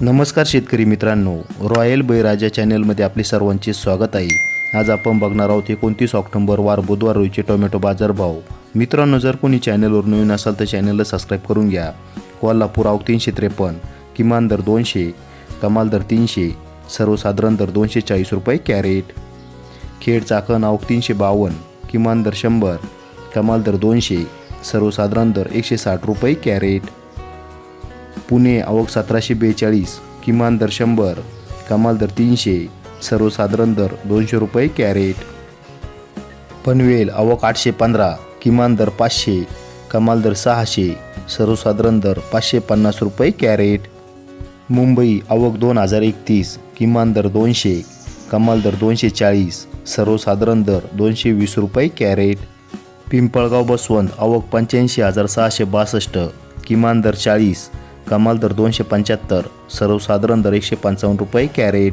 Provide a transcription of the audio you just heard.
नमस्कार शेतकरी मित्रांनो. रॉयल बैराजा चॅनलमध्ये आपले सर्वांचे स्वागत आहे. आज आपण बघणार आहोत एकोणतीस ऑक्टोंबर वार बुधवार रोजीचे टोमॅटो बाजारभाव मित्रांनो जर कोणी चॅनलवर नवीन असाल तर चॅनलला सबस्क्राईब करून घ्या. कोल्हापूर आव तीनशे त्रेपन्न किमान दर दोनशे कमाल दर तीनशे सर्वसाधारण दर दोनशे चाळीस रुपये कॅरेट. खेड चाकण आवक तीनशे बावन्न किमान दर शंभर कमाल दर दोनशे सर्वसाधारण दर एकशे साठ रुपये कॅरेट. पुणे आवक सतराशे बेचाळीस किमान दर शंभर कमाल दर तीनशे सर्वसाधारण दर दोनशे रुपये कॅरेट. पनवेल आवक आठशे पंधरा किमान दर पाचशे कमाल दर सहाशे सर्वसाधारण दर पाचशे पन्नास रुपये कॅरेट. मुंबई आवक दोन हजार एकतीस किमान दर दोनशे कमाल दर दोनशे चाळीस सर्वसाधारण दर दोनशे वीस रुपये कॅरेट. पिंपळगाव बसवंत आवक पंच्याऐंशी हजार सहाशे बासष्ट किमान दर चाळीस कमाल दर दोनशे पंच्याहत्तर सर्वसाधारण दर एकशे पंचावन्न रुपये कॅरेट.